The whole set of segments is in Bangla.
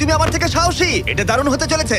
তুমি আমার থেকে সাহসী। এটা দারুণ হতে চলেছে।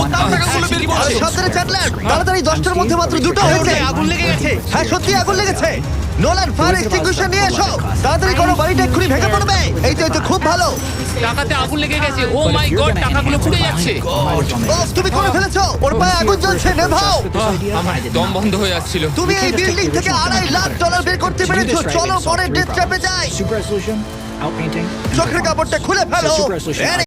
ও তার টাকাগুলো বেরিয়ে আর পড়ছে চ্যাটলার তাড়াতাড়ি দশটার মধ্যে মাত্র দুটো হয়েছে। আগুন লেগে গেছে। হ্যাঁ সত্যি আগুন লেগেছে। নোলান ফায়ার এক্সটিংগুইশার নিয়ে এসো। তাড়াতাড়ি করো বাড়িটা এক্ষুনি ভেঙে পড়বে। এই তো এই খুব ভালো। টাকাতে আগুন লেগে গেছে। ও মাই গড টাকাগুলো পুড়ে যাচ্ছে। বস তুমি করে ফেলেছো। ওর পায়ে আগুন জ্বলছে নেভাও। আমার দম বন্ধ হয়ে যাচ্ছিল। তুমি এই বিল্ডিং থেকে আড়াই লাখ ডলার বের করতে পেরেছ। চলো পরের ডেথ ট্র্যাপে যাই। চোখের কাপড়টা খুলে ফেলো।